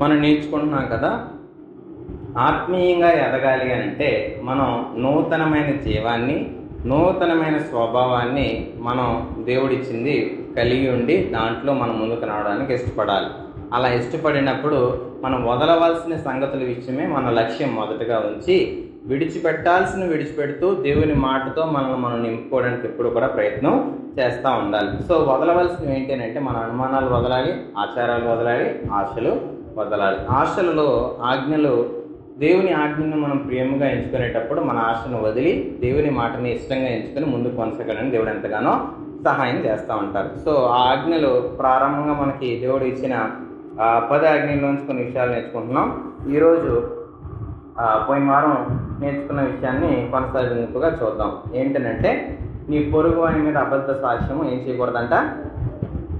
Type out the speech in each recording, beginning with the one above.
మనం నేర్చుకుంటున్నాం కదా. ఆత్మీయంగా ఎదగాలి అంటే మనం నూతనమైన జీవాన్ని నూతనమైన స్వభావాన్ని మనం దేవుడిచ్చింది కలిగి ఉండి దాంట్లో మనం ముందుకు రావడానికి ఇష్టపడాలి. అలా ఇష్టపడినప్పుడు మనం వదలవలసిన సంగతుల విషయమే మన లక్ష్యం మొదటగా ఉంచి విడిచిపెట్టాల్సిన విడిచిపెడుతూ దేవుని మాటతో మనల్ని మనం నింపుకోవడానికి ఎప్పుడు కూడా ప్రయత్నం చేస్తూ ఉండాలి. సో వదలవలసినవి ఏంటి అంటే మన అనుమానాలు వదలాలి ఆచారాలు వదలాలి ఆశలు వదలాలి ఆశలలో ఆజ్ఞలు దేవుని ఆజ్ఞను మనం ప్రేమగా ఎంచుకునేటప్పుడు మన ఆశను వదిలి దేవుని మాటని ఇష్టంగా ఎంచుకొని ముందు కొనసాగాలని దేవుడు ఎంతగానో సహాయం చేస్తూ ఉంటారు. సో ఆ ఆజ్ఞలు ప్రారంభంగా మనకి దేవుడు ఇచ్చిన పది పద ఆజ్ఞల్లోంచి కొన్ని విషయాలు నేర్చుకుంటున్నాం. ఈరోజు పోయిన వారం నేర్చుకున్న విషయాన్ని కొనసాగింపుగా చూద్దాం. ఏంటంటే నీ పొరుగు వాని మీద అబద్ధ సాక్ష్యం ఏం చేయకూడదంట?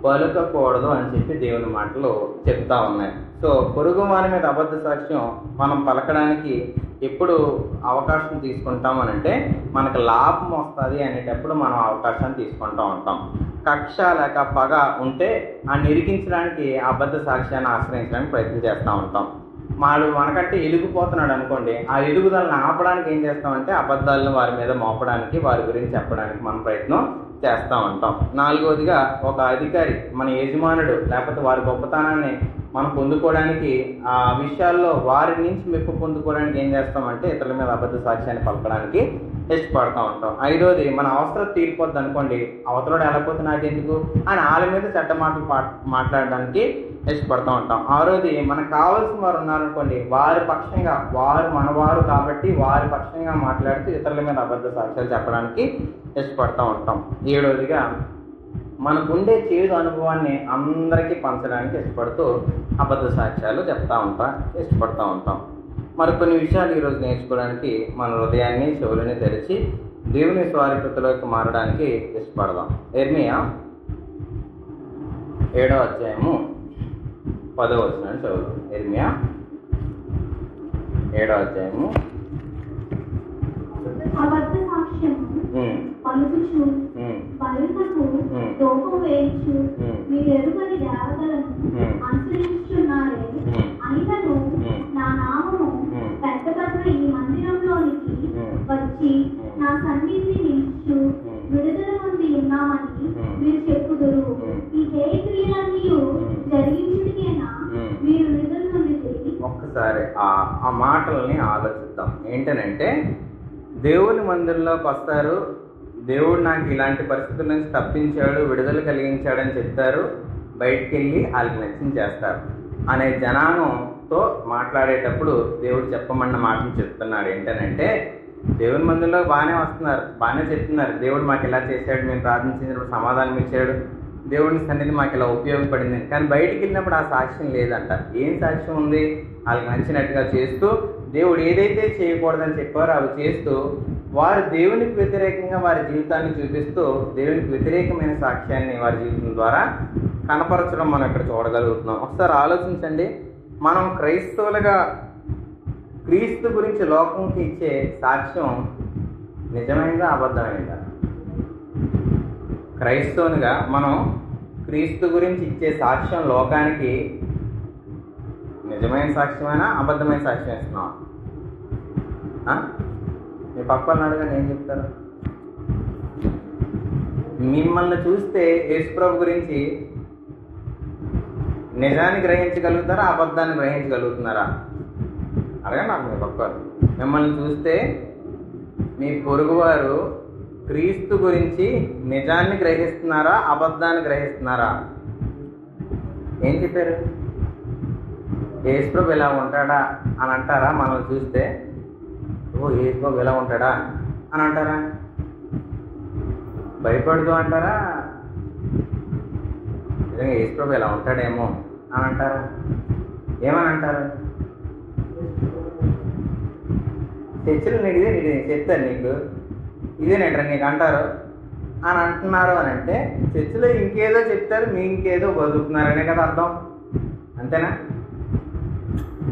పలుకకూడదు అని చెప్పి దేవుని మాటలు చెప్తా ఉన్నాయి. సో పొరుగు వారి మీద అబద్ధ సాక్ష్యం మనం పలకడానికి ఎప్పుడు అవకాశం తీసుకుంటాం అని అంటే మనకు లాభం వస్తుంది అనేటప్పుడు మనం అవకాశాన్ని తీసుకుంటూ ఉంటాం. కక్ష లేక పగ ఉంటే ఆ నిరికించడానికి అబద్ధ సాక్ష్యాన్ని ఆశ్రయించడానికి ప్రయత్నం చేస్తూ ఉంటాం. వాడు మనకంటే ఎలుగుపోతున్నాడు అనుకోండి ఆ ఎలుగుదలను ఆపడానికి ఏం చేస్తామంటే అబద్ధాలను వారి మీద మోపడానికి వారి గురించి చెప్పడానికి మన ప్రయత్నం చేస్తూ ఉంటాం నాలుగవదిగా ఒక అధికారి మన యజమానుడు లేకపోతే వారి గొప్పతనాన్ని మనం పొందుకోవడానికి ఆ విషయాల్లో వారి నుంచి మెప్పు పొందుకోవడానికి ఏం చేస్తామంటే ఇతరుల మీద అబద్ధ సాక్ష్యాన్ని పలకడానికి ఇష్టపడుతూ ఉంటాం. ఐదోది మన అవసరం తీరిపోద్ది అనుకోండి అవతలోడు వెళ్ళకపోతే నాకెందుకు? అని వాళ్ళ మీద చెడ్డ మాటలు పా- మాట్లాడడానికి ఇష్టపడుతూ ఉంటాం. ఆరోది మనకు కావాల్సిన వారు ఉన్నారనుకోండి వారి పక్షంగా వారు మనవారు కాబట్టి వారి పక్షంగా మాట్లాడుతూ ఇతరుల మీద అబద్ధ సాక్ష్యాలు చెప్పడానికి ఇష్టపడుతూ ఉంటాం. ఏడవదిగా మనకుండే చేదు అనుభవాన్ని అందరికీ పంచడానికి ఇష్టపడుతూ అబద్ధ సాక్ష్యాలు చెప్తా ఉంటాం ఇష్టపడుతూ ఉంటాం. మరి కొన్ని విషయాలు ఈరోజు నేర్చుకోవడానికి మన హృదయాన్ని చెవులని తెరిచి దేవుని స్వారికతలోకి మారడానికి ఇష్టపడదాం. ఎర్మియా ఏడో అధ్యాయము పదవ వచనాన్ని చదువు ఎర్మియా ఏడవ అధ్యాయము పలుకుచు. దోపం వేయచ్చు. మీరు ఎరుగని దేవతలను. అనుసరించున్నారే. అయినను. నా నామము. పెద్ద పెద్ద ఈ మందిరంలోనికి. వచ్చి. నా సన్నిధిని నిలుచు. విడుదల పొంది ఉన్నామని. మీరు సరే ఆ మాటల్ని ఆలోచిద్దాం. ఏంటనంటే దేవుని మందిరంలోకి వస్తారు. దేవుడు నాకు ఇలాంటి పరిస్థితుల నుంచి తప్పించాడు విడుదల కలిగించాడని చెప్తారు. బయటికి వెళ్ళి వాళ్ళకి నచ్చిన చేస్తారు. అనే జనాంగంతో మాట్లాడేటప్పుడు దేవుడు చెప్పమన్న మాటను చెప్తున్నాడు. ఏంటనంటే దేవుని మందిరంలో బాగానే వస్తున్నారు బాగానే చెప్తున్నారు. దేవుడు మాకు ఇలా చేశాడు మేము ప్రార్థించినప్పుడు సమాధానం ఇచ్చాడు. దేవుని సన్నిధి మాకు ఇలా ఉపయోగపడింది. కానీ బయటికి వెళ్ళినప్పుడు ఆ సాక్ష్యం లేదంట. ఏం సాక్ష్యం ఉంది? వాళ్ళకి నచ్చినట్టుగా చేస్తూ దేవుడు ఏదైతే చేయకూడదని చెప్పారో అవి చేస్తూ వారు దేవునికి వ్యతిరేకంగా వారి జీవితాన్ని చూపిస్తూ దేవునికి వ్యతిరేకమైన సాక్ష్యాన్ని వారి జీవితం ద్వారా కనపరచడం మనం ఇక్కడ చూడగలుగుతున్నాం. ఒకసారి ఆలోచించండి. మనం క్రైస్తవులుగా క్రీస్తు గురించి లోకంకి ఇచ్చే సాక్ష్యం నిజమైందా అబద్ధమైందా? క్రైస్తవునిగా మనం క్రీస్తు గురించి ఇచ్చే సాక్ష్యం లోకానికి నిజమైన సాక్ష్యమైనా అబద్ధమైన సాక్ష్యం ఇస్తున్నాం మీ పక్కన అడగండి ఏం చెప్తారు? మిమ్మల్ని చూస్తే యేసుప్రభు గురించి నిజాన్ని గ్రహించగలుగుతారా అబద్ధాన్ని గ్రహించగలుగుతున్నారా? అడగండి నాకు మీ పక్క మిమ్మల్ని చూస్తే మీ పొరుగువారు క్రీస్తు గురించి నిజాన్ని గ్రహిస్తున్నారా? అబద్ధాన్ని గ్రహిస్తున్నారా? ఏం చెప్పారు? ఏసుప్రభు ఇలా ఉంటాడా అని అంటారా? మనం చూస్తే ఓ ఏసుప్రభు ఇలా ఉంటాడా? అని అంటారా? భయపడదు అంటారా? నిజంగా ఏసుప్రభు ఇలా ఉంటాడేమో అని అంటారా? ఏమని అంటారు? చర్చలు నీకు నీడి చెప్తాను నీకు. ఇదేనేట్రా నీకు అంటారు? అని అంటున్నారు అని అంటే చర్చిలో ఇంకేదో చెప్తారు మీ ఇంకేదో బతుకుతున్నారనే కదా అర్థం. అంతేనా?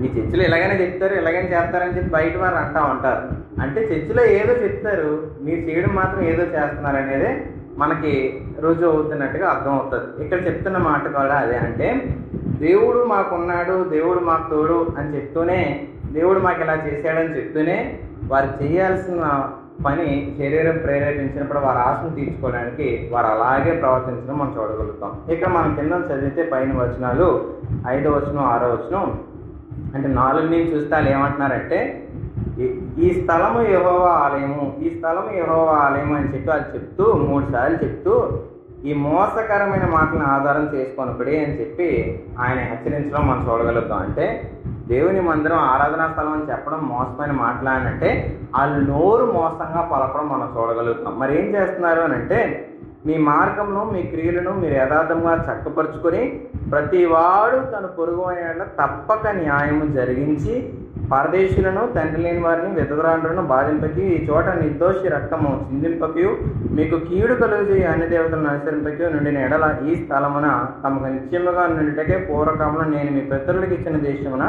మీ చర్చిలో ఇలాగైనా చెప్తారు ఇలాగైనా చేస్తారని చెప్పి బయట వారు అంటా ఉంటారు. అంటే చర్చిలో ఏదో చెప్తారు మీరు చేయడం మాత్రం ఏదో చేస్తున్నారు అనేది మనకి రుజువు అవుతున్నట్టుగా అర్థం అవుతుంది ఇక్కడ చెప్తున్న మాట కూడా అదే. అంటే దేవుడు మాకున్నాడు దేవుడు మాకు తోడు అని చెప్తూనే దేవుడు మాకు ఇలా చేశాడని చెప్తూనే వారు చేయాల్సిన పని శరీరం ప్రేరేపించినప్పుడు వారి ఆశను తీర్చుకోవడానికి వారు అలాగే ప్రవర్తించడం మనం చూడగలుగుతాం. ఇక్కడ మనం కింద చదివితే పైన వచనాలు ఐదో వచనం ఆరో వచనం. అంటే నాలుగు నుంచి చూస్తే వాళ్ళు ఏమంటున్నారంటే ఈ- ఈ స్థలము యహోవా ఆలయము ఈ స్థలము యహోవా ఆలయము అని చెప్పి వాళ్ళు చెప్తూ మూడు సార్లు చెప్తూ ఈ మోసకరమైన మాటలను ఆధారం చేసుకొనప్పుడే అని చెప్పి ఆయన హెచ్చరించడం మనం చూడగలుగుతాం. అంటే దేవుని మందిరం ఆరాధనా స్థలం అని చెప్పడం మోసమైన మాట్లాడినంటే వాళ్ళు నోరు మోసంగా పలకడం మనం చూడగలుగుతాం. మరి ఏం చేస్తున్నారు అని అంటే మీ మార్గమును మీ క్రియలను మీరు యథార్థంగా చక్కపరుచుకొని ప్రతి వాడు తన పొరుగు అయిన తప్పక న్యాయము జరిగించి పరదేశులను తండ్రి లేని వారిని విధవరాండ్రులను బాధింపకి ఈ చోట నిర్దోషి రక్తము చిందింపకి మీకు కీడు కలుగు అన్ని దేవతలను అనుసరింపకి నుండిన ఎడల ఈ స్థలమున తమకు నిత్యముగా నుండిటకే పూర్వకమున నేను మీ పితరులకు ఇచ్చిన దేశమున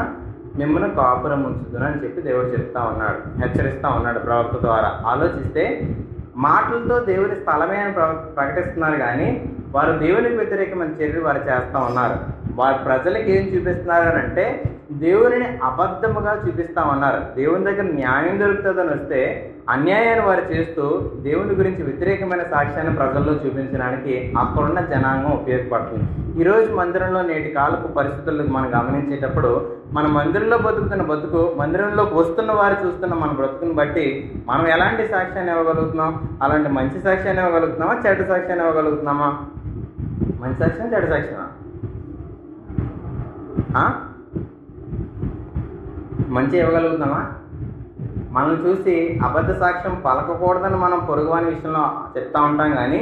మిమ్మల్ని కాపురం ఉంచుతున్నా అని చెప్పి దేవుడు చెప్తా ఉన్నాడు హెచ్చరిస్తూ ఉన్నాడు ప్రవక్త ద్వారా. ఆలోచిస్తే మాటలతో దేవుని స్థలమే అని ప్రకటిస్తున్నారు కానీ వారు దేవునికి వ్యతిరేకమైన చర్యలు వారు చేస్తూ ఉన్నారు. వారి ప్రజలకు ఏం చూపిస్తున్నారు అని అంటే దేవుని అబద్ధముగా చూపిస్తా ఉన్నారు. దేవుని దగ్గర న్యాయం దొరుకుతుందని వస్తే అన్యాయాన్ని వారు చేస్తూ దేవుని గురించి వ్యతిరేకమైన సాక్ష్యాన్ని ప్రజల్లో చూపించడానికి అక్కడున్న జనాంగం ఉపయోగపడుతుంది. ఈరోజు మందిరంలో నేటి కాలపు పరిస్థితులను మనం గమనించేటప్పుడు మన మందిరంలో బతుకుతున్న బతుకు మందిరంలోకి వస్తున్న వారు చూస్తున్న మన బ్రతుకుని బట్టి మనం ఎలాంటి సాక్ష్యాన్ని ఇవ్వగలుగుతున్నాం? అలాంటి మంచి సాక్ష్యాన్ని ఇవ్వగలుగుతున్నామా? చెడ్డ సాక్ష్యాన్ని ఇవ్వగలుగుతున్నామా? మంచి సాక్ష్యం చెడ్డ సాక్ష్యమా? మంచి ఇవ్వగలుగుతున్నామా? మనం చూసి అబద్ధ సాక్ష్యం పలకకూడదని మనం పొరుగువాని విషయంలో చెప్తా ఉంటాం కానీ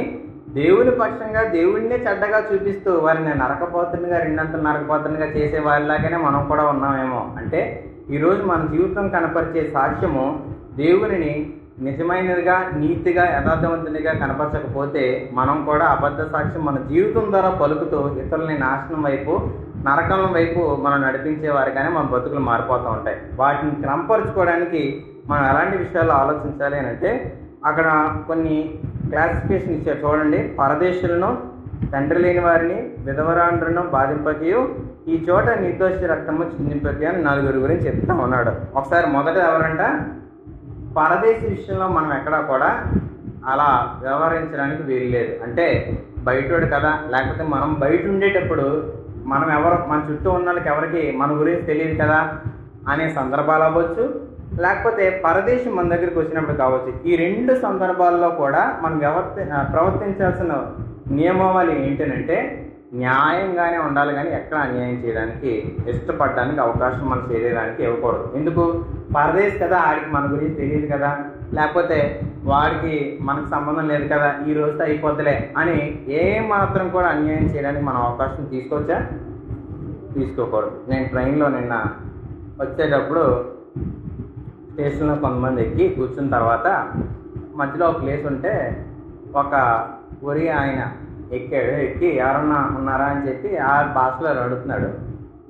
దేవుని పక్షంగా దేవుడినే చెడ్డగా చూపిస్తూ వారిని నరకపోతునిగా రెండంతలు నరకపోతునిగా చేసే వారిలాగానే మనం కూడా ఉన్నామేమో. అంటే ఈరోజు మన జీవితం కనపరిచే సాక్ష్యము దేవునిని నిజమైనదిగా నీతిగా యథార్థవంతునిగా కనపరచకపోతే మనం కూడా అబద్ధ సాక్ష్యం మన జీవితం ద్వారా పలుకుతూ ఇతరులని నాశనం వైపు నరకం వైపు మనం నడిపించే వారిగానే మన బతుకులు మారిపోతూ ఉంటాయి. వాటిని క్రమపరుచుకోవడానికి మనం ఎలాంటి విషయాలు ఆలోచించాలి అని అంటే అక్కడ కొన్ని క్లాసిఫికేషన్ ఇచ్చారు. చూడండి. పరదేశులను తండ్రి లేని వారిని విధవరాండ్రులను బాధింపకయు ఈ చోట నిర్దోష రక్తము చిందింపకి అని నలుగురు గురించి చెప్తా ఉన్నాడు. ఒకసారి మొదట ఎవరంట? పరదేశీ విషయంలో మనం ఎక్కడా కూడా అలా వ్యవహరించడానికి వీల్లేదు అంటే బయటోడు కదా. లేకపోతే మనం బయట ఉండేటప్పుడు మనం ఎవరు మన చుట్టూ ఉన్న వాళ్ళకి ఎవరికి మన గురించి తెలియదు కదా అనే సందర్భాలు అవ్వచ్చు. లేకపోతే పరదేశం మన దగ్గరికి వచ్చినప్పుడు కావచ్చు ఈ రెండు సందర్భాల్లో కూడా మనం వ్యవర్తి ప్రవర్తించాల్సిన నియమావళి ఏంటంటే న్యాయంగానే ఉండాలి కానీ ఎక్కడ అన్యాయం చేయడానికి ఇష్టపడడానికి అవకాశం మన శరీరానికి ఇవ్వకూడదు. ఎందుకు? పరదేశ్ కదా ఆడికి మన గురించి తెలియదు కదా. లేకపోతే వాడికి మనకు సంబంధం లేదు కదా ఈ రోజుతో అయిపోద్దిలే అని ఏ మాత్రం కూడా అన్యాయం చేయడానికి మనం అవకాశం తీసుకోవచ్చా? తీసుకోకూడదు. నేను ట్రైన్లో నిన్న వచ్చేటప్పుడు స్టేషన్లో కొంతమంది ఎక్కి కూర్చున్న తర్వాత మధ్యలో ఒక ప్లేస్ ఉంటే ఒక ఒరి ఆయన ఎక్కాడు. ఎక్కి ఎవరన్నా ఉన్నారా? అని చెప్పి ఆ భాషలో అడుగుతున్నాడు.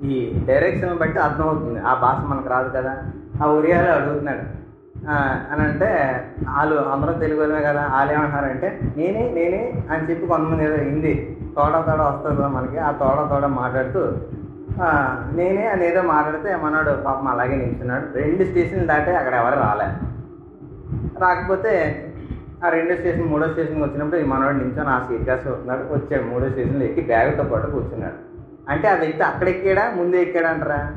ఈ డైరెక్షన్ బట్టి అర్థమవుతుంది ఆ భాష మనకు రాదు కదా. ఆ ఒరియాలో అడుగుతున్నాడు. అని అంటే వాళ్ళు అందరూ తెలుగు వాళ్ళే కదా. వాళ్ళు ఏమంటారంటే నేనే నేనే అని చెప్పి కొంతమంది ఏదో హిందీ తోడ తోడ వస్తుంది కదా మనకి. ఆ తోడ తోడ మాట్లాడుతూ నేనే అని ఏదో మాట్లాడితే మనోడు పాపం అలాగే నిల్చున్నాడు. రెండు స్టేషన్లు దాటే అక్కడ ఎవరు రాలే. రాకపోతే ఆ రెండో స్టేషన్ మూడో స్టేషన్కి వచ్చినప్పుడు ఈ మనోడు నించొని ఆ సీట్ కాసి వస్తున్నాడు వచ్చాడు మూడో స్టేషన్లో ఎక్కి బ్యాగ్తో పాటు కూర్చున్నాడు. అంటే ఆ వ్యక్తి అక్కడ ఎక్కాడా? ముందే ఎక్కాడా అంటారా?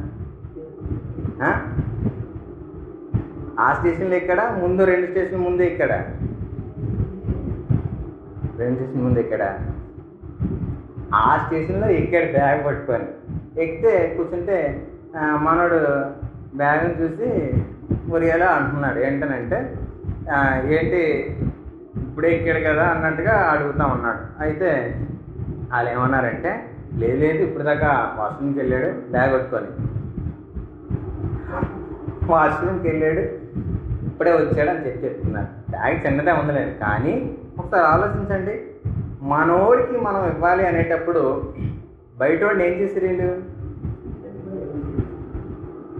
ఆ? స్టేషన్లో ఎక్కడా? ముందు రెండు స్టేషన్ ముందే ఎక్కడా? రెండు స్టేషన్ ముందు ఎక్కడా? ఆ స్టేషన్లో ఎక్కాడు బ్యాగ్ పట్టుకొని. ఎక్కితే కూర్చుంటే మనోడు బ్యాగ్ని చూసి ఒరియాలో అంటున్నాడు. ఏంటనంటే ఏంటి ఇప్పుడే ఎక్కాడు కదా అన్నట్టుగా అడుగుతా ఉన్నాడు. అయితే వాళ్ళు ఏమన్నారంటే లేదు లేదు ఇప్పుడు దాకా వాష్రూమ్కి వెళ్ళాడు బ్యాగ్ పట్టుకొని. వాష్రూమ్కి వెళ్ళాడు ఇప్పుడే వచ్చాడు అని చెప్పి చెప్తున్నారు. బ్యాగ్ చిన్నదే ఉందలేదు కానీ ఒకసారి ఆలోచించండి. మనోడికి మనం ఇవ్వాలి అనేటప్పుడు బయట వాళ్ళు ఏం చేశారు వీళ్ళు?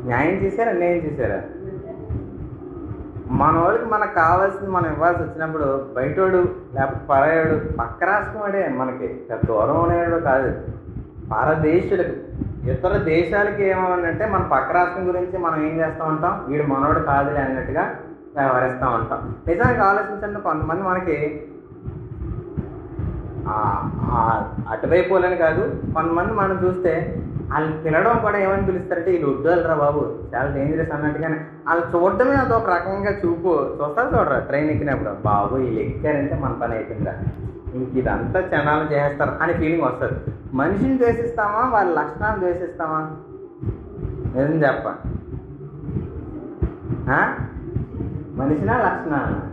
న్యాయం చేశారా? అన్యాయం చేశారా? మనోడికి మనకు కావాల్సింది మనం ఇవ్వాల్సి వచ్చినప్పుడు బయటోడు లేకపోతే పరాయోడు పక్క రాష్ట్రం వాడే మనకి. దూరం అనేవాడు కాదు. పరదేశులకు ఇతర దేశాలకి ఏమవునంటే మన పక్క రాష్ట్రం గురించి మనం ఏం చేస్తూ ఉంటాం? వీడు మనోడు కాదులే అన్నట్టుగా వ్యవహరిస్తూ ఉంటాం. నిజానికి ఆలోచించండి కొంతమంది మనకి అటువైపు వాళ్ళని కాదు కొంతమంది మనం చూస్తే వాళ్ళు పిలవడం కూడా ఏమని పిలుస్తారంటే వీళ్ళు ఉద్యోగాలరా బాబు చాలా డేంజరస్ అన్నట్టుగానే వాళ్ళు చూడడమే అదొక రకంగా చూపు చూస్తారు చూడరా ట్రైన్ ఎక్కినప్పుడు. బాబు వీళ్ళు ఎక్కారంటే మన పని అయిపోయిందా ఇంక ఇదంతా క్షణాలు చేస్తారు అనే ఫీలింగ్ వస్తుంది. మనిషిని ద్వేషిస్తామా? వాళ్ళ లక్షణాలు ద్వేషిస్తామా? నిజం చెప్ప. మనిషినా లక్షణాలు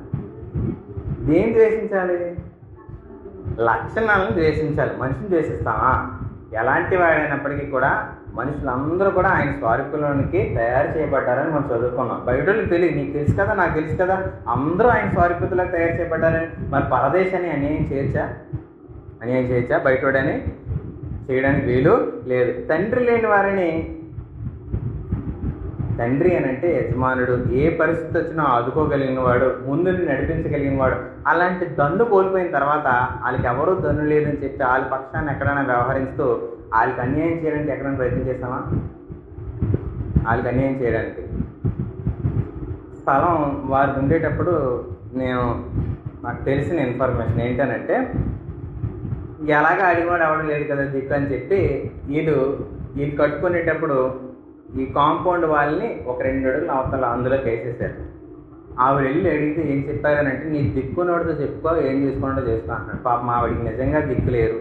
దేని ద్వేషించాలి? లక్షణాలను ద్వేషించాలి. మనిషిని ద్వేషిస్తామా? ఎలాంటి వాడైనప్పటికీ కూడా మనుషులందరూ కూడా ఆయన స్వారూప్యంలోనికి తయారు చేయబడ్డారని మనం చదువుకున్నాం. బయట వాళ్ళకి తెలియదు నీకు తెలుసు కదా నాకు తెలుసు కదా అందరూ ఆయన స్వారూప్యతలకు తయారు చేయబడ్డారని. మరి పరదేశాన్ని అన్యాయం చేయొచ్చా? అన్యాయం చేయొచ్చా? బయటోడని చేయడానికి వీలు లేదు. తండ్రి లేని వారిని తండ్రి అని అంటే యజమానుడు. ఏ పరిస్థితి వచ్చినా ఆదుకోగలిగిన వాడు ముందుని నడిపించగలిగిన వాడు అలాంటి దన్ను కోల్పోయిన తర్వాత వాళ్ళకి ఎవరూ దన్ను లేదని చెప్పి వాళ్ళ పక్షాన్ని ఎక్కడైనా వ్యవహరిస్తూ వాళ్ళకి అన్యాయం చేయడానికి ఎక్కడైనా ప్రయత్నం చేస్తామా వాళ్ళకి అన్యాయం చేయడానికి. స్థలం వారు ఉండేటప్పుడు నేను నాకు తెలిసిన ఇన్ఫర్మేషన్ ఏంటనంటే ఎలాగ అడిగివాడు ఎవడం లేదు కదా దిక్కు అని చెప్పి వీళ్ళు వీళ్ళు కట్టుకునేటప్పుడు ఈ కాంపౌండ్ వాళ్ళని ఒక రెండు అడుగులు అవతల అందులోకి వేసేసారు. ఆవిడ వెళ్ళి అడిగితే ఏం చెప్పారనంటే నీ దిక్కునోడితో చెప్పుకో ఏం చేసుకుంటో చేసుకో అంటున్నాడు. పాపం ఆవిడికి నిజంగా దిక్కు లేరు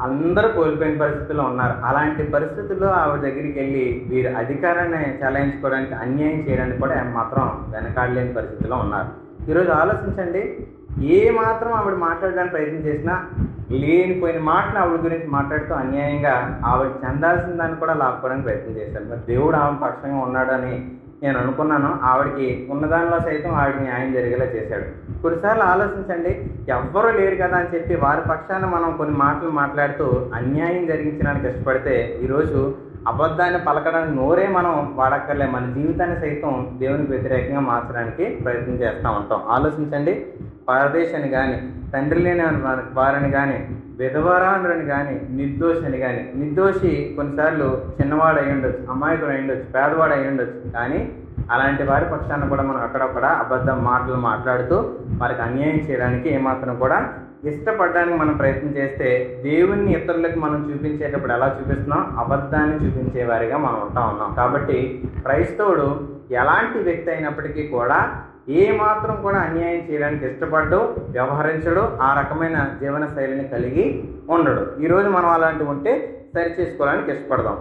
అందరూ కోల్పోయిన పరిస్థితుల్లో ఉన్నారు. అలాంటి పరిస్థితుల్లో ఆవిడ దగ్గరికి వెళ్ళి వీరు అధికారాన్ని చెలాయించుకోవడానికి అన్యాయం చేయడానికి కూడా ఆమె మాత్రం వెనకాడలేని పరిస్థితిలో ఉన్నారు. ఈరోజు ఆలోచించండి ఏ మాత్రం ఆవిడ మాట్లాడడానికి ప్రయత్నం చేసినా లేనిపోయిన మాటలు ఆవిడ గురించి మాట్లాడుతూ అన్యాయంగా ఆవిడ చెందాల్సిన దాన్ని కూడా లాక్కోవడానికి ప్రయత్నం చేశారు. మరి దేవుడు ఆమె పక్షంగా ఉన్నాడని నేను అనుకున్నాను. ఆవిడకి ఉన్నదానిలో సైతం ఆవిడ న్యాయం జరిగేలా చేశాడు. కొన్నిసార్లు ఆలోచించండి ఎవ్వరూ లేరు కదా అని చెప్పి వారి పక్షాన మనం కొన్ని మాటలు మాట్లాడుతూ అన్యాయం జరిగించడానికి ఇష్టపడితే ఈరోజు అబద్ధాన్ని పలకడానికి నోరే మనం వాడక్కర్లే మన జీవితాన్ని సైతం దేవునికి వ్యతిరేకంగా మార్చడానికి ప్రయత్నం చేస్తూ ఉంటాం. ఆలోచించండి పరదేశని కానీ తండ్రి లేని వారి- వారిని కానీ విధవరాండ్రని కానీ నిర్దోషిని కానీ నిర్దోషి కొన్నిసార్లు చిన్నవాడు అయి ఉండొచ్చు అమాయకుడు అయి ఉండొచ్చు పేదవాడు అయి ఉండొచ్చు. కానీ అలాంటి వారి పక్షాన కూడా మనం అక్కడక్కడ అబద్ధం మాటలు మాట్లాడుతూ వారికి అన్యాయం చేయడానికి ఏమాత్రం కూడా ఇష్టపడడానికి మనం ప్రయత్నం చేస్తే దేవుణ్ణి ఇతరులకు మనం చూపించేటప్పుడు ఎలా చూపిస్తున్నాం? అబద్ధాన్ని చూపించే వారిగా మనం ఉంటా ఉన్నాం. కాబట్టి క్రైస్తవుడు ఎలాంటి వ్యక్తి అయినప్పటికీ కూడా ఏ మాత్రం కూడా అన్యాయం చేయడానికి ఇష్టపడ్డు వ్యవహరించడు ఆ రకమైన జీవన శైలిని కలిగి ఉండడు. ఈరోజు మనం అలాంటివి ఉంటే సరి చేసుకోవడానికి ఇష్టపడదాం.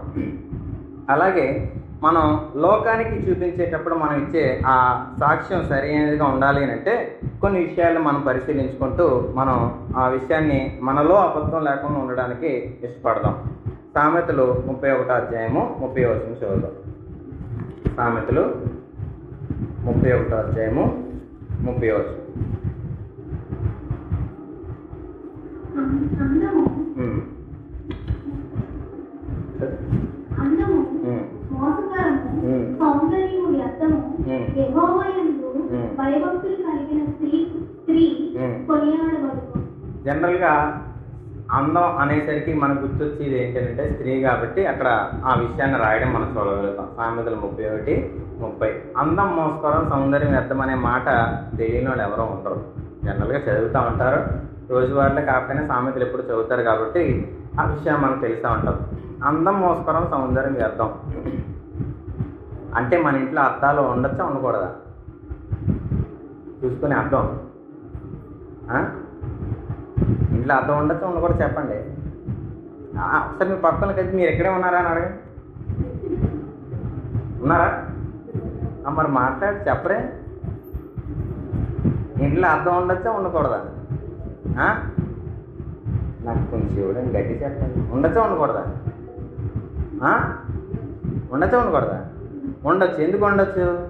అలాగే మనం లోకానికి చూపించేటప్పుడు మనం ఇచ్చే ఆ సాక్ష్యం సరైనదిగా ఉండాలి అని అంటే కొన్ని విషయాలు మనం పరిశీలించుకుంటూ మనం ఆ విషయాన్ని మనలో అబద్ధం లేకుండా ఉండడానికి ఇష్టపడదాం. సామెతలు ముప్పై ఒకటో అధ్యాయము ముప్పై వచ్చిన చదువుదాం. సామెతలు ముప్పై ఒకటో అధ్యాయము ముప్పై. కొనియాడబడును. జనరల్గా అందం అనేసరికి మనకు గుర్తొచ్చేది ఏంటంటే స్త్రీ కాబట్టి అక్కడ ఆ విషయాన్ని రాయడం మనం చూడగలుగుతాం. సామెతలు ముప్పై ఒకటి ముప్పై. అందం మోసుకోవడం సౌందర్యం వ్యర్థం అనే మాట తెలియని వాళ్ళు ఎవరో ఉండరు. జనరల్గా చదువుతూ ఉంటారు. రోజువారీలో కాకపోయినా సామెతలు ఎప్పుడు చదువుతారు కాబట్టి ఆ విషయం మనకు తెలుస్తూ ఉంటాం అందం మోసుకోవడం సౌందర్యం వ్యర్థం. అంటే మన ఇంట్లో అద్దాలు ఉండొచ్చా ఉండకూడదా? చూసుకునే అర్థం. ఇంట్లో అర్థం ఉండొచ్చు కూడా చెప్పండి. ఒకసారి మీ పక్కన కలిసి మీరు ఎక్కడే ఉన్నారా అని అడగండి. ఉన్నారా? మరి మాట్లాడి చెప్పరే. ఇంట్లో అర్థం ఉండొచ్చా ఉండకూడదా? నాకు కొంచెం ఇవ్వడం గట్టి చెప్పండి. ఉండొచ్చా ఉండకూడదా? ఉండొచ్చా ఉండకూడదా? ఉండొచ్చు. ఎందుకు ఉండొచ్చు?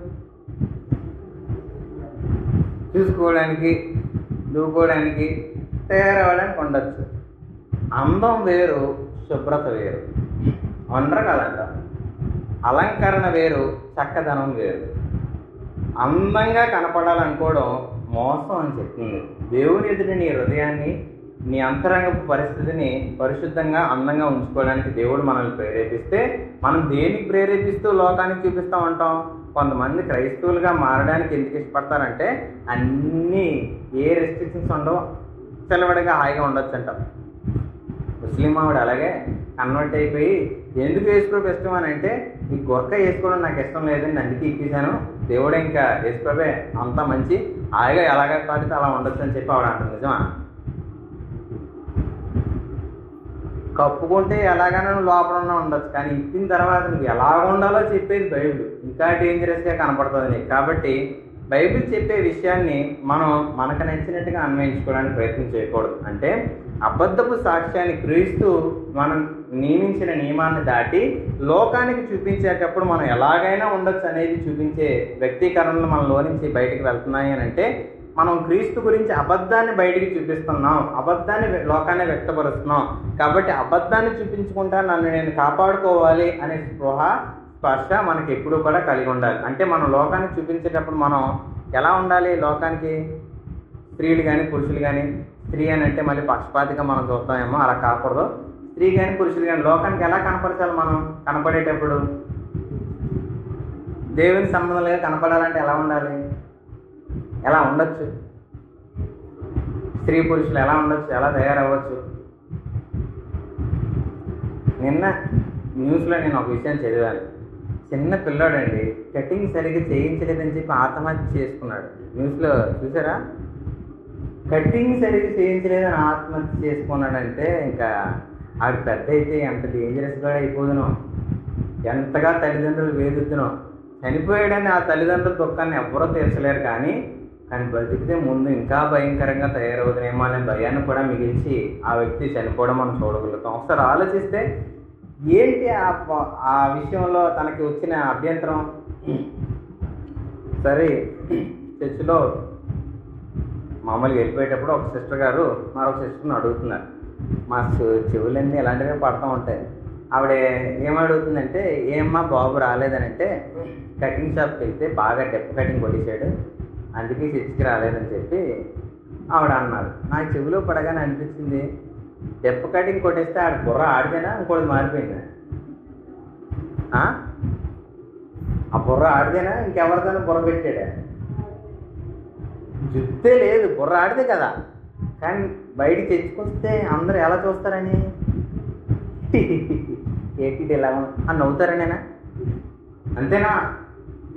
చూసుకోవడానికి దూకోవడానికి తయారవ్వడానికి ఉండొచ్చు. అందం వేరు శుభ్రత వేరు. వండరు కదంట అలంకరణ వేరు చక్కదనం వేరు. అందంగా కనపడాలనుకోవడం మోసం అని చెప్తుంది. దేవుని ఎదుటి నీ హృదయాన్ని నీ అంతరంగపు పరిస్థితిని పరిశుద్ధంగా అందంగా ఉంచుకోవడానికి దేవుడు మనల్ని ప్రేరేపిస్తే మనం దేనికి ప్రేరేపిస్తూ లోకానికి చూపిస్తూ ఉంటాం? కొంతమంది క్రైస్తవులుగా మారడానికి ఎందుకు ఇష్టపడతారంటే అన్నీ ఏ రెస్ట్రిక్షన్స్ ఉండవు సెలవడిగా హాయిగా ఉండొచ్చు అంట ముస్లిం ఆవిడ అలాగే కన్వర్ట్ అయిపోయి ఎందుకు వేసుకోవడం ఇష్టం అని అంటే ఈ గొర్క వేసుకోవడం నాకు ఇష్టం లేదండి అందుకే ఇప్పించాను. దేవుడు ఇంకా వేసుకోవే అంత మంచి హాయిగా ఎలాగ పాడితే అలా ఉండొచ్చు అని చెప్పి ఆవిడ అంటుంది నిజమా? కప్పుకుంటే ఎలాగైనా లోపల ఉండొచ్చు కానీ ఇప్పిన తర్వాత నువ్వు ఎలా ఉండాలో చెప్పేది బైబిల్. ఇంకా డేంజరస్గా కనపడుతుంది నీకు కాబట్టి బైబిల్ చెప్పే విషయాన్ని మనం మనకు నచ్చినట్టుగా అన్వయించుకోవడానికి ప్రయత్నం చేయకూడదు. అంటే అబద్ధపు సాక్ష్యాన్ని క్రీస్తూ మనం నియమించిన నియమాన్ని దాటి లోకానికి చూపించేటప్పుడు మనం ఎలాగైనా ఉండొచ్చు అనేది చూపించే వ్యక్తీకరణలు మనలో నుంచి బయటికి వెళ్తున్నాయి అని అంటే మనం క్రీస్తు గురించి అబద్ధాన్ని బయటికి చూపిస్తున్నాం. అబద్ధాన్ని లోకాన్ని వ్యక్తపరుస్తున్నాం. కాబట్టి అబద్ధాన్ని చూపించుకుంటా నన్ను నేను కాపాడుకోవాలి అనే స్పృహ స్పర్శ మనకి ఎప్పుడూ కూడా కలిగి ఉండాలి. అంటే మనం లోకాన్ని చూపించేటప్పుడు మనం ఎలా ఉండాలి లోకానికి? స్త్రీలు కానీ పురుషులు కానీ స్త్రీ అని అంటే మళ్ళీ పక్షపాతిగా మనం చూస్తామేమో అలా కాకూడదు. స్త్రీ కానీ పురుషులు కానీ లోకానికి ఎలా కనపరచాలి మనం? కనపడేటప్పుడు? దేవుని సంబంధంగా కనపడాలంటే ఎలా ఉండాలి? ఎలా ఉండొచ్చు? స్త్రీ పురుషులు ఎలా ఉండొచ్చు? ఎలా తయారవ్వచ్చు? నిన్న న్యూస్లో నేను ఒక విషయం చదివాను. చిన్న పిల్లాడండి. కటింగ్ సరిగ్గా చేయించలేదని చెప్పి ఆత్మహత్య చేసుకున్నాడు. న్యూస్లో చూసారా? కటింగ్ సరిగ్గా చేయించలేదని ఆత్మహత్య చేసుకున్నాడంటే ఇంకా ఆడు పెద్ద అయితే ఎంత డేంజరస్గా అయిపోదునో. ఎంతగా తల్లిదండ్రులు వేధిద్దునో. చనిపోయాడని ఆ తల్లిదండ్రుల దుఃఖాన్ని ఎవరో తీర్చలేరు కానీ కానీ బతికితే ముందు ఇంకా భయంకరంగా తయారవుతుందేమో అనే భయాన్ని కూడా మిగిల్చి ఆ వ్యక్తి చనిపోవడం మనం చూడగలుగుతాం. ఒకసారి ఆలోచిస్తే ఏంటి ఆ విషయంలో తనకి వచ్చిన అభ్యంతరం? సరే చర్చిలో మామూలుగా వెళ్ళిపోయేటప్పుడు ఒక సిస్టర్ గారు మరొక సిస్టర్ని అడుగుతున్నారు. మా చె- చెవులన్నీ ఇలాంటివే పడతా ఉంటాయి. ఆవిడ ఏమడుగుతుందంటే ఏమ్మా బాబు రాలేదని అంటే కటింగ్ షాప్కి వెళ్తే బాగా డెప్ కటింగ్ కొట్టేశాడు. అందుకే చర్చికి రాలేదని చెప్పి ఆవిడ అన్నారు. నా చెవిలో పడగానే అనిపించింది డెప్ కటింగ్ కొట్టేస్తే ఆడ బుర్ర ఆడిదేనా ఇంకోటి మారిపోయిందా. ఆ? బుర్ర ఆడితేనా ఇంకెవరిదైనా బుర్ర పెట్టాడా. జుత్తే లేదు బుర్ర ఆడితే కదా. కానీ బయటికి తెచ్చుకొస్తే అందరూ ఎలా చూస్తారని? ఏంటి ఇలా ఉంది? అని నవ్వుతారనేనా అంతేనా?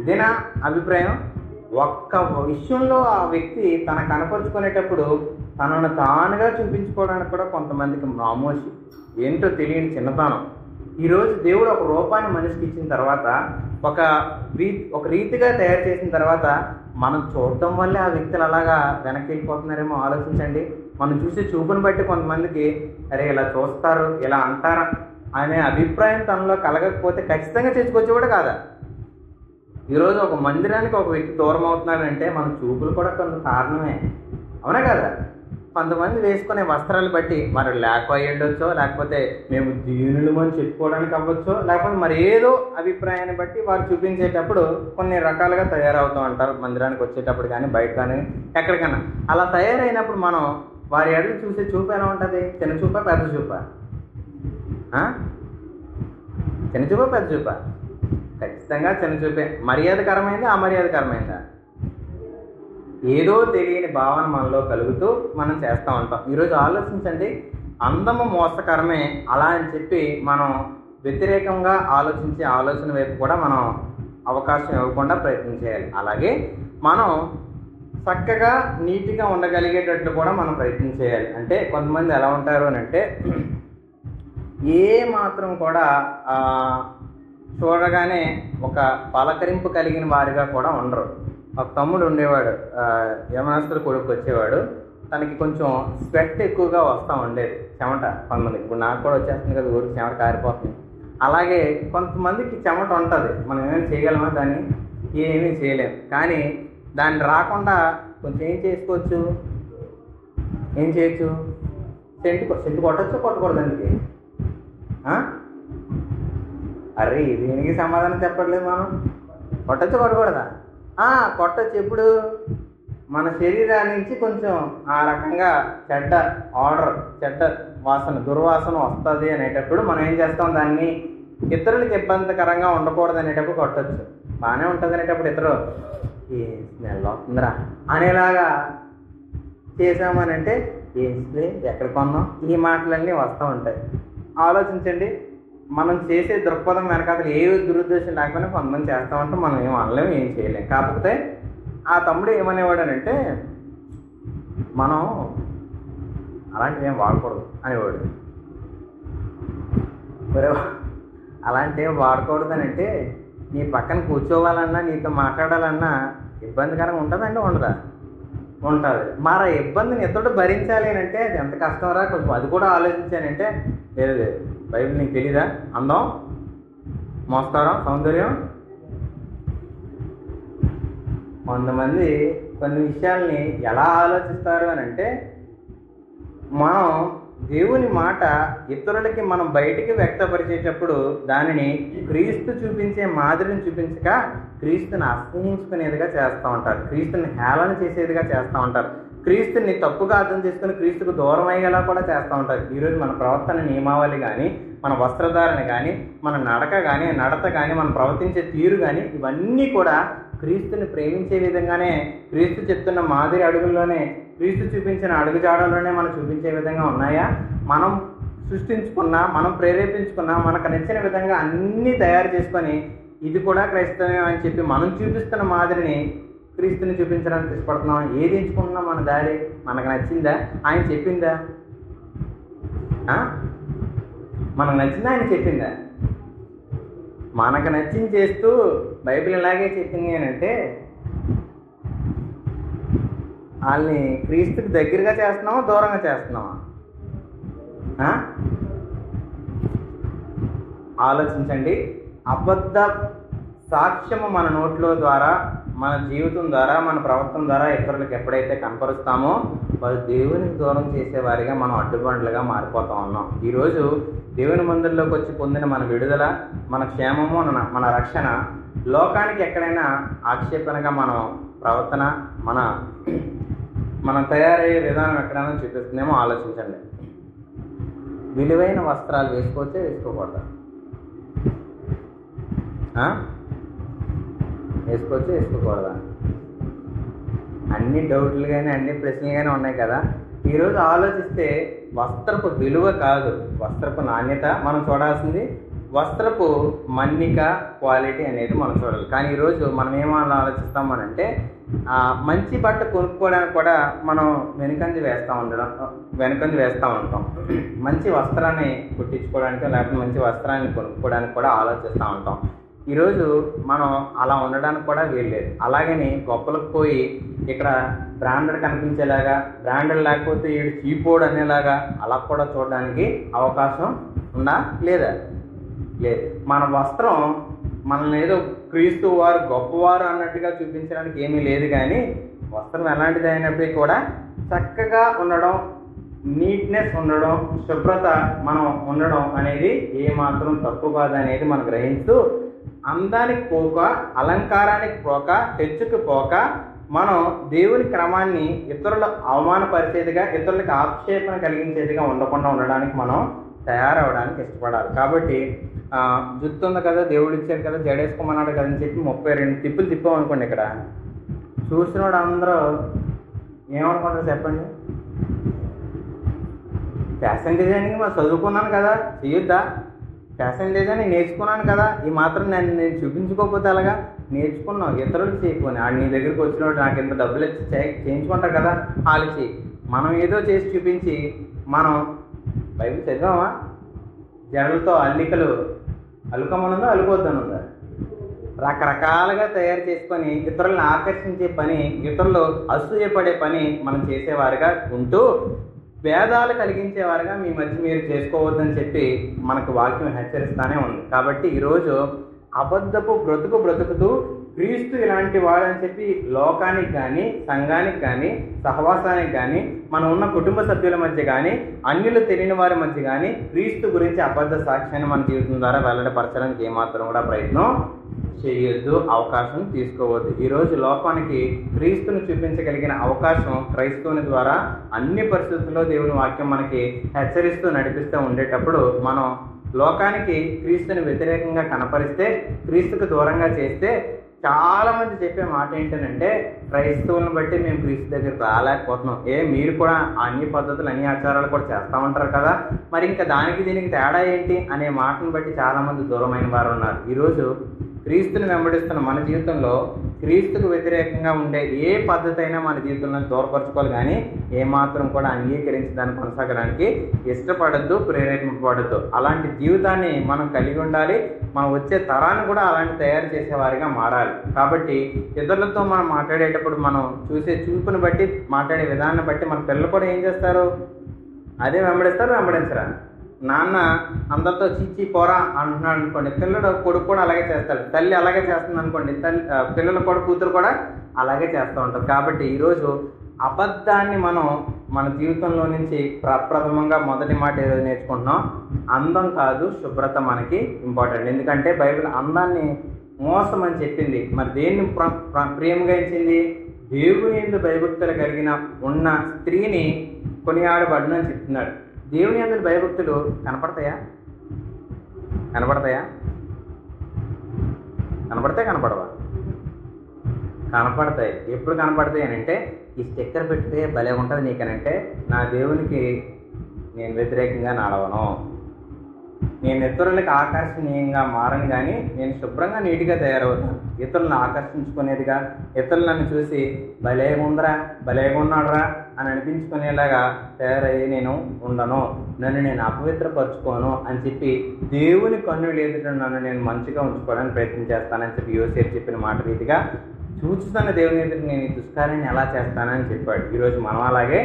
ఇదేనా అభిప్రాయం? ఒక్క విషయంలో ఆ వ్యక్తి తన కనపరుచుకునేటప్పుడు తనను తానుగా చూపించుకోవడానికి కూడా కొంతమందికి మామోషి ఏంటో తెలియని చిన్నతనం. ఈరోజు దేవుడు ఒక రూపాన్ని మనిషికి ఇచ్చిన తర్వాత ఒక రీ ఒక రీతిగా తయారు చేసిన తర్వాత మనం చూడటం వల్లే ఆ వ్యక్తులు అలాగా వెనక్కి వెళ్ళిపోతున్నారేమో ఆలోచించండి. మనం చూసే చూపుని బట్టి కొంతమందికి అరే ఇలా చూస్తారు ఇలా అంటారా? అనే అభిప్రాయం తనలో కలగకపోతే ఖచ్చితంగా తెచ్చుకొచ్చి కూడా కాదా ఈరోజు ఒక మందిరానికి ఒక వ్యక్తి దూరం అవుతున్నాడంటే మన చూపులు కూడా కొంత కారణమే. అవునా కదా? కొంతమంది వేసుకునే వస్త్రాలు బట్టి మరి లేక అయ్యుండొచ్చో లేకపోతే మేము దీనులు అని చెప్పుకోవడానికి అవ్వచ్చో లేకపోతే మరి ఏదో అభిప్రాయాన్ని బట్టి వారు చూపించేటప్పుడు కొన్ని రకాలుగా తయారవుతూ ఉంటారు. మందిరానికి వచ్చేటప్పుడు కానీ బయట కానీ ఎక్కడికైనా. అలా తయారైనప్పుడు మనం వారి ఎడలు చూసే చూపు ఎలా ఉంటుంది? చిన్న చూపా పెద్ద చూపా? చిన్న చూపా పెద్ద చూప? ఖచ్చితంగా చిన్న చూపే. మర్యాదకరమైందా అమర్యాదకరమైందా? ఏదో తెలియని భావన మనలో కలుగుతూ మనం చేస్తూ ఉంటాం. ఈరోజు ఆలోచించండి అందము మోసకరమే అలా అని చెప్పి మనం వ్యతిరేకంగా ఆలోచించే ఆలోచన వైపు కూడా మనం అవకాశం ఇవ్వకుండా ప్రయత్నం చేయాలి. అలాగే మనం చక్కగా నీట్గా ఉండగలిగేటట్లు కూడా మనం ప్రయత్నం చేయాలి. అంటే కొంతమంది ఎలా ఉంటారు అని అంటే ఏ మాత్రం కూడా చూడగానే ఒక పలకరింపు కలిగిన వారిగా కూడా ఉండరు. ఒక తమ్ముడు ఉండేవాడు యమనాస్తుల కొడుకు వచ్చేవాడు. తనకి కొంచెం స్వెట్ ఎక్కువగా వస్తూ ఉండేది చెమట కొంతమందికి. ఇప్పుడు నాకు కూడా వచ్చేస్తుంది కదా ఊరికి చెమట కారిపోతుంది. అలాగే కొంతమందికి చెమట ఉంటుంది. మనం ఏమైనా చేయగలమా దాన్ని? ఏమీ చేయలేం. కానీ దాన్ని రాకుండా కొంచెం ఏం చేసుకోవచ్చు? ఏం చేయొచ్చు? సెంటు సెంటు కొట్టచ్చు? కొట్టకూడదు దానికి అరే దీనికి సమాధానం చెప్పట్లేదు మనం? కొట్టచ్చు? కొట్టకూడదా? కొట్టచ్చు ఎప్పుడు మన శరీరాన్నించి కొంచెం ఆ రకంగా చెడ్డ ఆర్డర్ చెడ్డ వాసన దుర్వాసన వస్తుంది అనేటప్పుడు మనం ఏం చేస్తాం? దాన్ని ఇతరులకు ఇబ్బందికరంగా ఉండకూడదు అనేటప్పుడు కొట్టచ్చు. బాగానే ఉంటుంది అనేటప్పుడు ఇతరు ఏ స్మెల్ వస్తుందిరా? అనేలాగా చేసామనంటే ఏం స్ప్రే ఎక్కడ కొన్నాం? ఈ మాటలన్నీ వస్తూ ఉంటాయి. ఆలోచించండి. మనం చేసే దృక్పథం వెనకాల ఏ దురుద్దేశం లేకపోయినా కొంతమంది చేస్తామంటే మనం ఏం అనలేము ఏం చేయలేం. కాకపోతే ఆ తమ్ముడు ఏమనేవాడనంటే మనం అలాంటివి ఏం వాడకూడదు అనేవాడు. ఒరే అలాంటివి వాడకూడదు అని అంటే నీ పక్కన కూర్చోవాలన్నా నీతో మాట్లాడాలన్నా ఇబ్బందికరంగా ఉంటుందండి ఉండదా? ఉంటుంది. మరి ఆ ఇబ్బందిని ఎత్తడు భరించాలి అని అంటే అది ఎంత కష్టంరా కొంచెం అది కూడా ఆలోచించానంటే లేదు లేదు. బైబిల్ నీకు తెలీదా? అందం? మోస్తారం? సౌందర్యం? కొంతమంది కొన్ని విషయాల్ని ఎలా ఆలోచిస్తారు అని అంటే మనం దేవుని మాట ఇతరులకి మనం బయటికి వ్యక్తపరిచేటప్పుడు దానిని క్రీస్తు చూపించే మాదిరిని చూపించక క్రీస్తుని అసహించుకునేదిగా చేస్తూ ఉంటారు. క్రీస్తుని హేళన చేసేదిగా చేస్తూ ఉంటారు. క్రీస్తుని తప్పుగా అర్థం చేసుకుని క్రీస్తుకు దూరం అయ్యేలా కూడా చేస్తూ ఉంటారు. ఈరోజు మన ప్రవర్తన నియమావళి కానీ మన వస్త్రధారణ కానీ మన నడక కానీ నడత కానీ మనం ప్రవర్తించే తీరు కానీ ఇవన్నీ కూడా క్రీస్తుని ప్రేమించే విధంగానే క్రీస్తు చెప్తున్న మాదిరి అడుగుల్లోనే క్రీస్తు చూపించిన అడుగుజాడల్లోనే మనం చూపించే విధంగా ఉన్నాయా? మనం సృష్టించుకున్న మనం ప్రేరేపించుకున్న మనకు నచ్చిన విధంగా అన్నీ తయారు చేసుకొని ఇది కూడా క్రైస్తవ్యం అని చెప్పి మనం చూపిస్తున్న మాదిరిని క్రీస్తుని చూపించడానికి ఇష్టపడుతున్నాం ఏది ఎంచుకుంటున్నాం మన దారి మనకు నచ్చిందా? ఆయన చెప్పిందా? మనకు నచ్చిందా? ఆయన చెప్పిందా? మనకు నచ్చింది చేస్తూ బైబిల్ ఇలాగే చెప్పింది అని అంటే వాళ్ళని క్రీస్తుకి దగ్గరగా చేస్తున్నావా? దూరంగా చేస్తున్నావా? ఆలోచించండి. అబద్ధ సాక్ష్యము మన నోట్లో ద్వారా మన జీవితం ద్వారా మన ప్రవర్తన ద్వారా ఇతరులకు ఎప్పుడైతే కనపరుస్తామో వారు దేవునికి దూరం చేసేవారిగా మనం అడ్డుబండ్లుగా మారిపోతా ఉన్నాం. ఈరోజు దేవుని మందిరంలోకి వచ్చి పొందిన మన విడుదల మన క్షేమము మన రక్షణ లోకానికి ఎక్కడైనా ఆక్షేపణగా మనం ప్రవర్తన మన మనం తయారయ్యే విధానం ఎక్కడైనా చూపిస్తుందేమో ఆలోచించండి. విలువైన వస్త్రాలు వేసుకోవచ్చే వేసుకోకూడదు? వేసుకోవచ్చు వేసుకోకూడదా? అన్ని డౌట్లు కానీ అన్ని ప్రశ్నలు కానీ ఉన్నాయి కదా? ఈరోజు ఆలోచిస్తే వస్త్రపు విలువ కాదు వస్త్రపు నాణ్యత మనం చూడాల్సింది వస్త్రపు మన్నిక క్వాలిటీ అనేది మనం చూడాలి. కానీ ఈరోజు మనం ఏమని ఆలోచిస్తాం అని అంటే మంచి బట్ట కొనుక్కోవడానికి కూడా మనం వెనుకంది వేస్తూ ఉండడం వెనుకంది వేస్తూ ఉంటాం. మంచి వస్త్రాన్ని కుట్టించుకోవడానికి లేకపోతే మంచి వస్త్రాన్ని కొనుక్కోవడానికి కూడా ఆలోచిస్తూ ఉంటాం. ఈరోజు మనం అలా ఉండడానికి కూడా వీల్లేదు. అలాగని గొప్పలకు పోయి ఇక్కడ బ్రాండెడ్ కనిపించేలాగా బ్రాండెడ్ లేకపోతే ఈడు చీపోడ్ అనేలాగా అలా కూడా చూడడానికి అవకాశం ఉందా? లేదా? లేదు. మన వస్త్రం మనల్ని ఏదో క్రీస్తు వారు గొప్పవారు అన్నట్టుగా చూపించడానికి ఏమీ లేదు కానీ వస్త్రం ఎలాంటిది అయినప్పటికీ కూడా చక్కగా ఉండడం నీట్నెస్ ఉండడం శుభ్రత మనం ఉండడం అనేది ఏమాత్రం తప్పు కాదు అనేది మనం గ్రహిస్తూ అందానికి పోక అలంకారానికి పోక హెచ్చుకు పోక మనం దేవుని క్రమాన్ని ఇతరుల అవమానపరిచేదిగా ఇతరులకు ఆక్షేపణ కలిగించేదిగా ఉండకుండా ఉండడానికి మనం తయారవడానికి ఇష్టపడాలి. కాబట్టి జుత్తు ఉంది కదా దేవుడు ఇచ్చాడు కదా జడేసుకోమన్నాడు కదా అని చెప్పి ముప్పై రెండు తిప్పులు తిప్పాం అనుకోండి ఇక్కడ. చూసినోడు అందరూ ఏమనుకుంటారు చెప్పండి? ఫ్యాషన్ డిజైనింగ్ మనం చదువుకున్నాను కదా చేయొద్దా? ఫ్యాషన్ డిజైన్ నేర్చుకున్నాను కదా ఈ మాత్రం నేను నేను చూపించుకోకపోతే అలాగా నేర్చుకున్నావు ఇతరులు చేయకపోని. ఆడు నీ దగ్గరికి వచ్చినోడు నాకు ఇంత డబ్బులు ఇచ్చి చేయి చేయించుకుంటారు కదా వాళ్ళు చేయి మనం ఏదో చేసి చూపించి మనం బైబిల్ చదివామా? జడలతో అల్లికలు అలుకమనుందా అలుకొద్దనుందా రకరకాలుగా తయారు చేసుకొని ఇతరులను ఆకర్షించే పని ఇతరులు అసూయపడే పని మనం చేసేవారుగా ఉంటూ భేదాలు కలిగించేవారుగా మీ మధ్య మీరు చేసుకోవద్దని చెప్పి మనకు వాక్యం హెచ్చరిస్తానే ఉంది. కాబట్టి ఈరోజు అబద్ధపు బ్రతుకు బ్రతుకుతూ క్రీస్తు ఇలాంటి వాడని చెప్పి లోకానికి కానీ సంఘానికి కానీ సహవాసానికి కానీ మనం ఉన్న కుటుంబ సభ్యుల మధ్య కానీ అన్యులు తెలియని వారి మధ్య కానీ క్రీస్తు గురించి అబద్ధ సాక్ష్యాన్ని మన జీవితం ద్వారా వెల్లడపరచడానికి ఏమాత్రం కూడా ప్రయత్నం చేయొద్దు అవకాశం తీసుకోవద్దు. ఈరోజు లోకానికి క్రీస్తుని చూపించగలిగిన అవకాశం క్రైస్తవుని ద్వారా అన్ని పరిస్థితుల్లో దేవుని వాక్యం మనకి హెచ్చరిస్తూ నడిపిస్తూ ఉండేటప్పుడు మనం లోకానికి క్రీస్తుని వ్యతిరేకంగా కనపరిస్తే క్రీస్తుకు దూరంగా చేస్తే చాలా మంది చెప్పే మాట ఏంటంటే క్రైస్తవులను బట్టి మేము క్రీస్తు దగ్గరికి రాలేకపోతున్నాం. ఏ మీరు కూడా అన్ని పద్ధతులు అన్ని ఆచారాలు కూడా చేస్తూ ఉంటారు కదా? మరి ఇంకా దానికి దీనికి తేడా ఏంటి అనే మాటను బట్టి చాలామంది దూరమైన వారు ఉన్నారు. ఈరోజు క్రీస్తుని వెంబడిస్తున్న మన జీవితంలో క్రీస్తుకు వ్యతిరేకంగా ఉండే ఏ పద్ధతి అయినా మన జీవితంలో దూరపరచుకోవాలి కానీ ఏమాత్రం కూడా అంగీకరించి దాన్ని కొనసాగడానికి ఇష్టపడద్దు ప్రేరేపింపబడద్దు. అలాంటి జీవితాన్ని మనం కలిగి ఉండాలి. మనం వచ్చే తరాన్ని కూడా అలాంటి తయారు చేసేవారిగా మారాలి. కాబట్టి ఇతరులతో మనం మాట్లాడేటప్పుడు మనం చూసే చూపుని బట్టి మాట్లాడే విధానాన్ని బట్టి మన పిల్లలు కూడా ఏం చేస్తారు? అదే వెంబడిస్తారు వెంబడించరా నాన్న అందరితో చిచ్చి పోరా అంటున్నాడు అనుకోండి పిల్లడు కొడుకు కూడా అలాగే చేస్తాడు. తల్లి అలాగే చేస్తుంది అనుకోండి తల్లి పిల్లలు కూడా కూతురు కూడా అలాగే చేస్తూ ఉంటారు. కాబట్టి ఈరోజు అబద్ధాన్ని మనం మన జీవితంలో నుంచి ప్రప్రథమంగా మొదటి మాట ఏదో నేర్చుకుంటున్నాం. అందం కాదు శుభ్రత మనకి ఇంపార్టెంట్. ఎందుకంటే బైబిల్ అందాన్ని మోసం అని చెప్పింది. మరి దేన్ని ప్ర ప్ర- ఇచ్చింది? దేవుని ఎందు భయభక్తులు కలిగిన ఉన్న స్త్రీని కొనియాడబడును అని చెప్తున్నాడు. దేవుని అందరి భయభక్తులు కనపడతాయా? కనపడతాయా? కనపడితే కనపడవా? కనపడతాయి. ఎప్పుడు కనపడతాయి అని అంటే ఈ స్టిక్కర్ పెడితే భలే ఉంటుంది నీకనంటే నా దేవునికి నేను వ్యతిరేకంగా నడవను. నేను ఇతరులకు ఆకర్షణీయంగా మారను కానీ నేను శుభ్రంగా నీట్గా తయారవుతాను. ఇతరులను ఆకర్షించుకునేదిగా ఇతరులు నన్ను చూసి భలే ఉందరా భలే ఉన్నాడురా అని అనిపించుకునేలాగా తయారయ్యి నేను ఉండను. నన్ను నేను అపవిత్రపరచుకోను అని చెప్పి దేవుని కన్నులు ఎదుట నన్ను నేను మంచిగా ఉంచుకోవడానికి ప్రయత్నం చేస్తానని చెప్పి యోసేపు చెప్పిన మాట రీతిగా చూచుతున్న దేవుని ఎదుట నేను ఈ దుష్కార్యాన్ని ఎలా చేస్తానని చెప్పాడు. ఈరోజు మనం అలాగే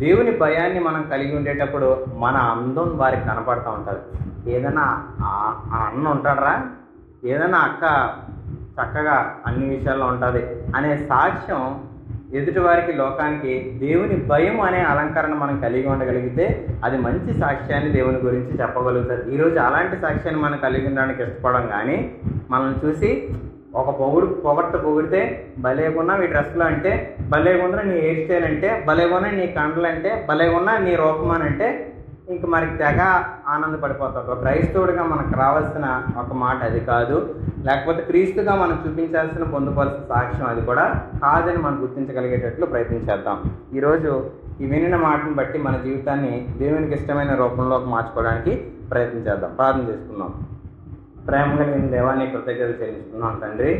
దేవుని భయాన్ని మనం కలిగి ఉండేటప్పుడు మన అందం వారికి కనపడుతూ ఉంటుంది. ఏదైనా ఆ- అన్న ఉంటాడరా? ఏదైనా అక్క చక్కగా అన్ని విషయాల్లో ఉంటుంది అనే సాక్ష్యం ఎదుటివారికి లోకానికి దేవుని భయం అనే అలంకరణ మనం కలిగి ఉండగలిగితే అది మంచి సాక్ష్యాన్ని దేవుని గురించి చెప్పగలుగుతారు. ఈరోజు అలాంటి సాక్ష్యాన్ని మనం కలిగి ఉండడానికి ఇష్టపడడం కానీ మనల్ని చూసి ఒక పొగుడు పొగట్ట పొగిడితే భలేగున్నా నీ డ్రెస్లో అంటే భలేగున్నా నీ హెయిర్ స్టైల్ అంటే భలేగున్నా నీ కండలు అంటే భలేగున్నా నీ రూపం అని అంటే ఇంక మనకి తెగ ఆనందపడిపోతాడు క్రైస్తవుడిగా మనకు రావాల్సిన ఒక మాట అది కాదు. లేకపోతే క్రీస్తుగా మనం చూపించాల్సిన పొందుకోవాల్సిన సాక్ష్యం అది కూడా కాదని మనం గుర్తించగలిగేటట్లు ప్రయత్నించేద్దాం ఈరోజు ఈ వినిన మాటను బట్టి మన జీవితాన్ని దేవునికి ఇష్టమైన రూపంలోకి మార్చుకోవడానికి ప్రయత్నించేద్దాం ప్రార్థన చేసుకుందాం. ప్రేమ కలిగిన దేవాన్ని కృతజ్ఞతలు చెల్లిస్తున్నాం తండ్రి.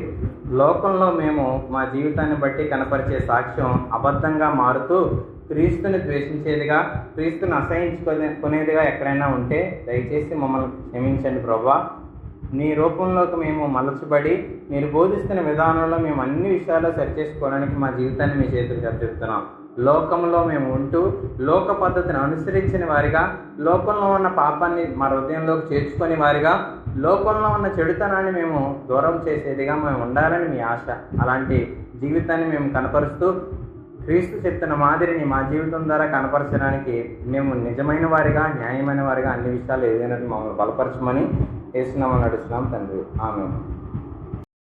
లోకంలో మేము మా జీవితాన్ని బట్టి కనపరిచే సాక్ష్యం అబద్ధంగా మారుతూ క్రీస్తుని ద్వేషించేదిగా క్రీస్తుని అసహించుకునే కొనేదిగా ఎక్కడైనా ఉంటే దయచేసి మమ్మల్ని క్షమించండి ప్రభా. నీ రూపంలోకి మేము మలచబడి మీరు బోధిస్తున్న విధానంలో మేము అన్ని విషయాల్లో సరిచేసుకోవడానికి మా జీవితాన్ని మీ చేతులకు అర్పిస్తున్నాం లోకంలో మేము ఉంటూ లోక పద్ధతిని అనుసరించిన వారిగా లోకంలో ఉన్న పాపాన్ని మా హృదయంలోకి చేర్చుకొని వారిగా లోకంలో ఉన్న చెడుతనాన్ని మేము దూరం చేసేదిగా మేము ఉండాలని మీ ఆశ. అలాంటి జీవితాన్ని మేము కనపరుస్తూ క్రీస్తు చెప్తున్న మాదిరిని మా జీవితం ద్వారా కనపరచడానికి మేము నిజమైన వారిగా న్యాయమైన వారిగా అన్ని విషయాలు ఏదైనా మమ్మల్ని బలపరచమని వేస్తున్నామని నడుస్తున్నాం తండ్రి. ఆమె